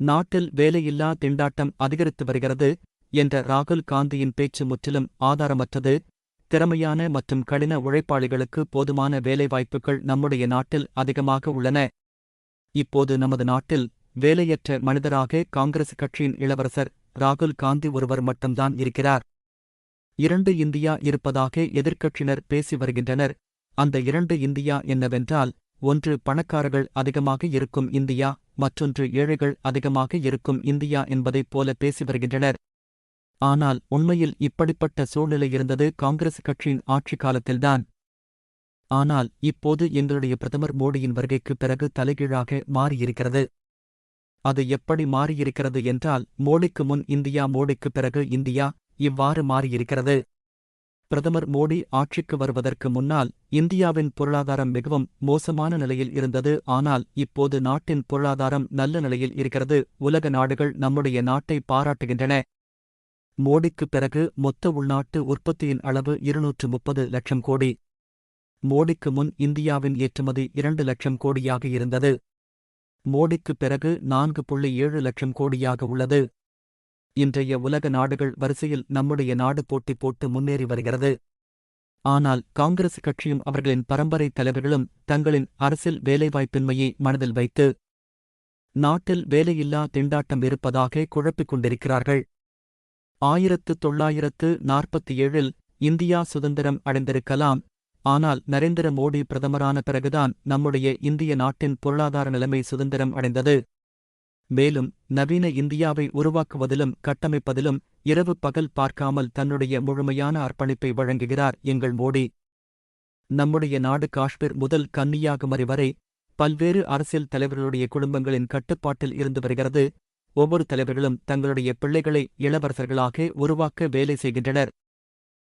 நாட்டில் வேலையில்லா திண்டாட்டம் அதிகரித்து வருகிறது என்ற ராகுல் காந்தியின் பேச்சு முற்றிலும் ஆதாரமற்றது. திறமையான மற்றும் கடின உழைப்பாளிகளுக்கு போதுமான வேலைவாய்ப்புகள் நம்முடைய நாட்டில் அதிகமாக உள்ளன. இப்போது நமது நாட்டில் வேலையற்ற மனிதராக காங்கிரஸ் கட்சியின் இளவரசர் ராகுல் காந்தி ஒருவர் மட்டும்தான் இருக்கிறார். இரண்டு இந்தியா இருப்பதாக எதிர்க்கட்சியினர் பேசி வருகின்றனர். அந்த இரண்டு இந்தியா என்னவென்றால் ஒன்று பணக்காரர்கள் அதிகமாக இருக்கும் இந்தியா மற்றொன்று ஏழைகள் அதிகமாக இருக்கும் இந்தியா என்பதைப் போல பேசி வருகின்றனர். ஆனால் உண்மையில் இப்படிப்பட்ட சூழ்நிலை இருந்தது காங்கிரஸ் கட்சியின் ஆட்சி காலத்தில்தான். ஆனால் இப்போது எங்களுடைய பிரதமர் மோடியின் வருகைக்கு பிறகு தலைகீழாக மாறியிருக்கிறது. அது எப்படி மாறியிருக்கிறது என்றால் மோடிக்கு முன் இந்தியா மோடிக்கு பிறகு இந்தியா இவ்வாறு மாறியிருக்கிறது. பிரதமர் மோடி ஆட்சிக்கு வருவதற்கு முன்னால் இந்தியாவின் பொருளாதாரம் மிகவும் மோசமான நிலையில் இருந்தது. ஆனால் இப்போது நாட்டின் பொருளாதாரம் நல்ல நிலையில் இருக்கிறது. உலக நாடுகள் நம்முடைய நாட்டை பாராட்டுகின்றன. மோடிக்கு பிறகு மொத்த உள்நாட்டு உற்பத்தியின் அளவு இருநூற்று முப்பது லட்சம் கோடி. மோடிக்கு முன் இந்தியாவின் ஏற்றுமதி இரண்டு லட்சம் கோடியாக இருந்தது. மோடிக்கு பிறகு நான்கு புள்ளி ஏழு லட்சம் கோடியாக உள்ளது. இன்றைய உலக நாடுகள் வரிசையில் நம்முடைய நாடு போட்டி போட்டு முன்னேறி வருகிறது. ஆனால் காங்கிரஸ் கட்சியும் அவர்களின் பரம்பரை தலைவர்களும் தங்களின் அரசியல் வேலைவாய்ப்பின்மையை மனதில் வைத்து நாட்டில் வேலையில்லா திண்டாட்டம் இருப்பதாக குழப்பிக் கொண்டிருக்கிறார்கள். ஆயிரத்து தொள்ளாயிரத்து நாற்பத்தி ஏழில் இந்தியா சுதந்திரம் அடைந்திருக்கலாம். ஆனால் நரேந்திர மோடி பிரதமரான பிறகுதான் நம்முடைய இந்திய நாட்டின் பொருளாதார நிலைமை சுதந்திரம் அடைந்தது. மேலும் நவீன இந்தியாவை உருவாக்குவதிலும் கட்டமைப்பதிலும் இரவு பகல் பார்க்காமல் தன்னுடைய முழுமையான அர்ப்பணிப்பை வழங்குகிறார் எங்கள் மோடி. நம்முடைய நாடு காஷ்மீர் முதல் கன்னியாகுமரி வரை பல்வேறு அரசியல் தலைவர்களுடைய குடும்பங்களின் கட்டுப்பாட்டில் இருந்து வருகிறது. ஒவ்வொரு தலைவர்களும் தங்களுடைய பிள்ளைகளை இளவரசர்களாக உருவாக்க வேலை செய்கின்றனர்.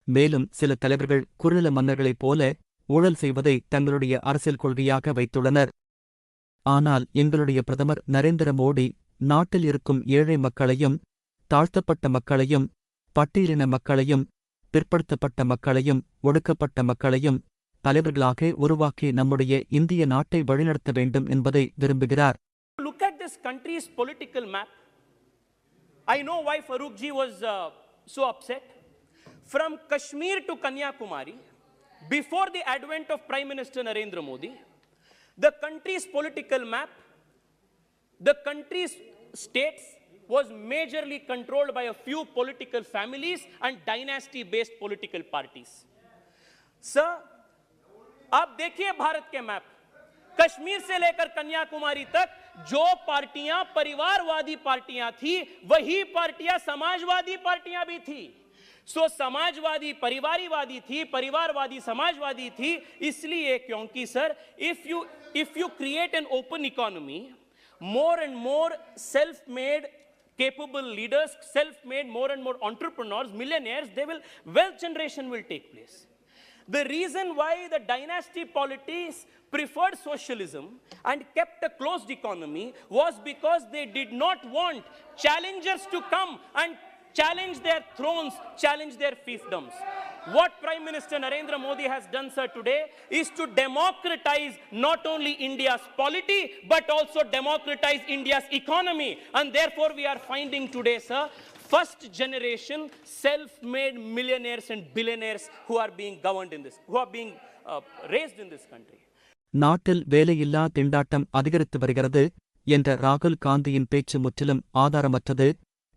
மேலும் சில தலைவர்கள் குறுநில மன்னர்களைப் போல ஊழல் செய்வதை தங்களுடைய அரசியல் கொள்கையாக வைத்துள்ளனர். ஆனால் எங்களுடைய பிரதமர் நரேந்திர மோடி நாட்டில் இருக்கும் ஏழை மக்களையும் தாழ்த்தப்பட்ட மக்களையும் பட்டியலின மக்களையும் பிற்படுத்தப்பட்ட மக்களையும் ஒடுக்கப்பட்ட மக்களையும் தலைவர்களாக உருவாக்கி நம்முடைய இந்திய நாட்டை வழிநடத்த வேண்டும் என்பதை விரும்புகிறார் Look at this country's political map. I know why Farooq ji was uh, so upset. From Kashmir to Kanyakumari, before the advent of Prime Minister Narendra Modi, the country's political map, the country's states was majorly controlled by a few political families and dynasty based political parties. Sir आप देखिए भारत के map Kashmir से लेकर कन्याकुमारी तक जो पार्टियाँ परिवारवादी पार्टियाँ थी वही पार्टियाँ समाजवादी पार्टियाँ भी थी सो समाजवादी, परिवारवादी थी, परिवारवादी, समाजवादी थी, इसलिए क्योंकि sir if you if you create an open economy more and more self made capable leaders self made more and more entrepreneurs millionaires they will wealth generation will take place the reason why the dynasty politics preferred socialism and kept a closed economy was because they did not want challengers to come and challenge their thrones, challenge their fiefdoms. What Prime Minister Narendra Modi has done, sir, today is to democratize not only India's polity but also democratize India's economy. And therefore, we are finding today, sir, first generation self-made millionaires and billionaires who are being governed in this, who are being uh, raised in this country. நாட்டில் வேலையில்லா திண்டாட்டம் அதிகரித்து வருகிறது என்ற ராகுல் காந்தியின் பேச்சு முற்றிலும் ஆதாரமற்றது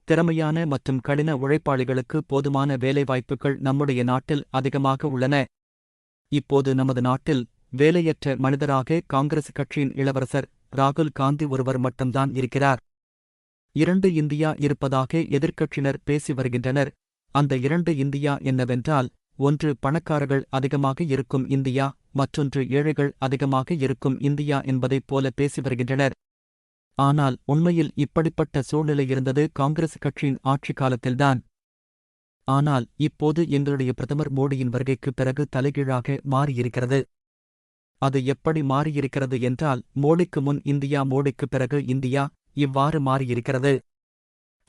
திறமையான மற்றும் கடின உழைப்பாளிகளுக்கு போதுமான வேலைவாய்ப்புகள் நம்முடைய நாட்டில் அதிகமாக உள்ளன. இப்போது நமது நாட்டில் வேலையற்ற மனிதராக காங்கிரஸ் கட்சியின் இளவரசர் ராகுல் காந்தி ஒருவர் மட்டும்தான் இருக்கிறார். இரண்டு இந்தியா இருப்பதாக எதிர்க்கட்சியினர் பேசி வருகின்றனர். அந்த இரண்டு இந்தியா என்னவென்றால் ஒன்று பணக்காரர்கள் அதிகமாக இருக்கும் இந்தியா மற்றொன்று ஏழைகள் அதிகமாக இருக்கும் இந்தியா என்பதைப் போல பேசி வருகின்றனர். ஆனால் உண்மையில் இப்படிப்பட்ட சூழ்நிலை இருந்தது காங்கிரஸ் கட்சியின் ஆட்சி காலத்தில்தான். ஆனால் இப்போது எங்களுடைய பிரதமர் மோடியின் வருகைக்கு பிறகு தலைகீழாக மாறியிருக்கிறது. அது எப்படி மாறியிருக்கிறது என்றால் மோடிக்கு முன் இந்தியா மோடிக்கு பிறகு இந்தியா இவ்வாறு மாறியிருக்கிறது.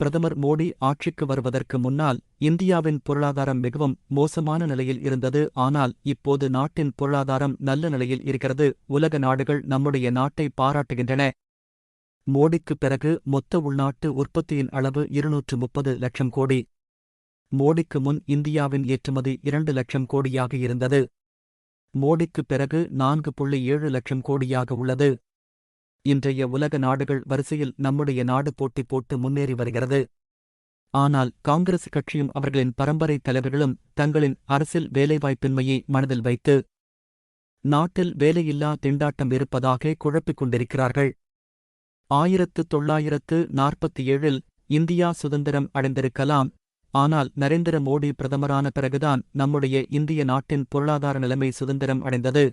பிரதமர் மோடி ஆட்சிக்கு வருவதற்கு முன்னால் இந்தியாவின் பொருளாதாரம் மிகவும் மோசமான நிலையில் இருந்தது. ஆனால் இப்போது நாட்டின் பொருளாதாரம் நல்ல நிலையில் இருக்கிறது. உலக நாடுகள் நம்முடைய நாட்டை பாராட்டுகின்றன. மோடிக்கு பிறகு மொத்த உள்நாட்டு உற்பத்தியின் அளவு இருநூற்று முப்பது லட்சம் கோடி. மோடிக்கு முன் இந்தியாவின் ஏற்றுமதி இரண்டு லட்சம் கோடியாக இருந்தது. மோடிக்கு பிறகு நான்கு புள்ளி ஏழு லட்சம் கோடியாக உள்ளது. இன்றைய உலக நாடுகள் வரிசையில் நம்முடைய நாடு போட்டி போட்டு முன்னேறி வருகிறது. ஆனால் காங்கிரஸ் கட்சியும் அவர்களின் பரம்பரை தலைவர்களும் தங்களின் அரசியல் வேலைவாய்ப்பின்மையை மனதில் வைத்து நாட்டில் வேலையில்லா திண்டாட்டம் இருப்பதாக குழப்பிக் கொண்டிருக்கிறார்கள். ஆயிரத்து தொள்ளாயிரத்து நாற்பத்தி ஏழில் இந்தியா சுதந்திரம் அடைந்திருக்கலாம். ஆனால் நரேந்திர மோடி பிரதமரான பிறகுதான் நம்முடைய இந்திய நாட்டின் பொருளாதார நிலைமை சுதந்திரம் அடைந்தது.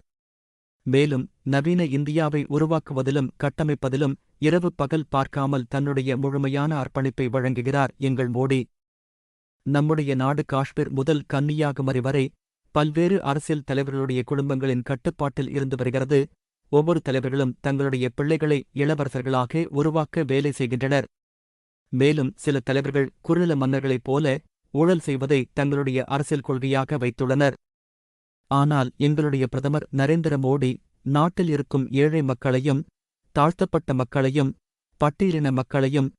மேலும் நவீன இந்தியாவை உருவாக்குவதிலும் கட்டமைப்பதிலும் இரவு பகல் பார்க்காமல் தன்னுடைய முழுமையான அர்ப்பணிப்பை வழங்குகிறார் எங்கள் மோடி. நம்முடைய நாடு காஷ்மீர் முதல் கன்னியாகுமரி வரை பல்வேறு அரசியல் தலைவர்களுடைய குடும்பங்களின் கட்டுப்பாட்டில் இருந்து வருகிறது. ஒவ்வொரு தலைவர்களும் தங்களுடைய பிள்ளைகளை இளவரசர்களாக உருவாக்க வேலை செய்கின்றனர். மேலும் சில தலைவர்கள் குறுநில மன்னர்களைப் போல ஊழல் செய்வதை தங்களுடைய அரசியல் கொள்கையாக வைத்துள்ளனர். ஆனால் எங்களுடைய பிரதமர் நரேந்திர மோடி நாட்டில் இருக்கும் ஏழை மக்களையும் தாழ்த்தப்பட்ட மக்களையும் பட்டியலின மக்களையும்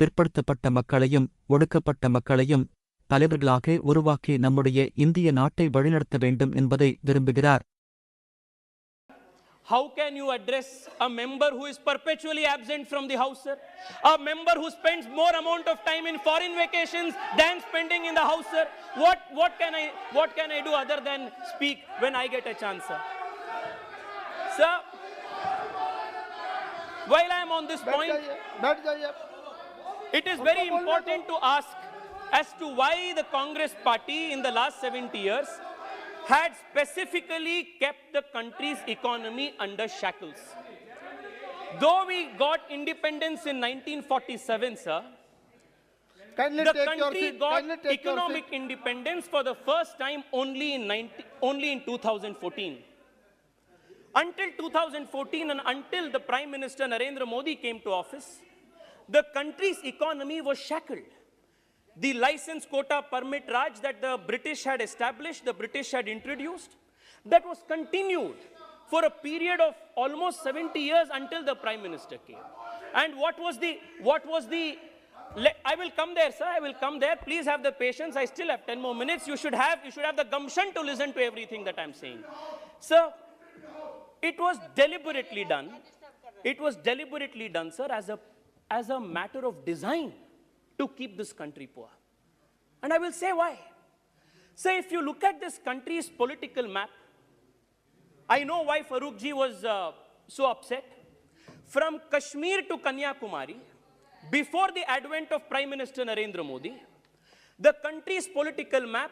பிற்படுத்தப்பட்ட மக்களையும் ஒடுக்கப்பட்ட மக்களையும் தலைவர்களாக உருவாக்கி நம்முடைய இந்திய நாட்டை வழிநடத்த வேண்டும் என்பதை விரும்புகிறார். How can you address a member who is perpetually absent from the house, sir? A member who spends more amount of time in foreign vacations than spending in the house, sir? What, what, can, I, what can I do other than speak when I get a chance, sir? Sir, while I am on this point, it is very important to ask as to why the Congress party in the last 70 years had specifically kept the country's economy under shackles. Though we got independence in 1947, sir, kindly the country got kindly take your economic independence for the first time only in 90, only in 2014. Until 2014 and until the Prime Minister Narendra Modi came to office, the country's economy was shackled. The license quota permit Raj that the British had established, the British had introduced, that was continued for a period of almost 70 years until the Prime Minister came. And what was the, what was the, I will come there, sir, I will come there. Please have the patience. I still have 10 more minutes. You should have, you should have the gumption to listen to everything that I'm saying. Sir, it was deliberately done. It was deliberately done, sir, as a, as a matter of design to keep this country poor. And I will say why. So, if you look at this country's political map, I know why Farooqji was uh, so upset. From Kashmir to Kanyakumari, before the advent of Prime Minister Narendra Modi, the country's political map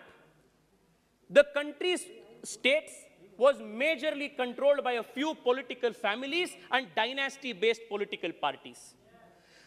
the country's states was majorly controlled by a few political families and dynasty based political parties.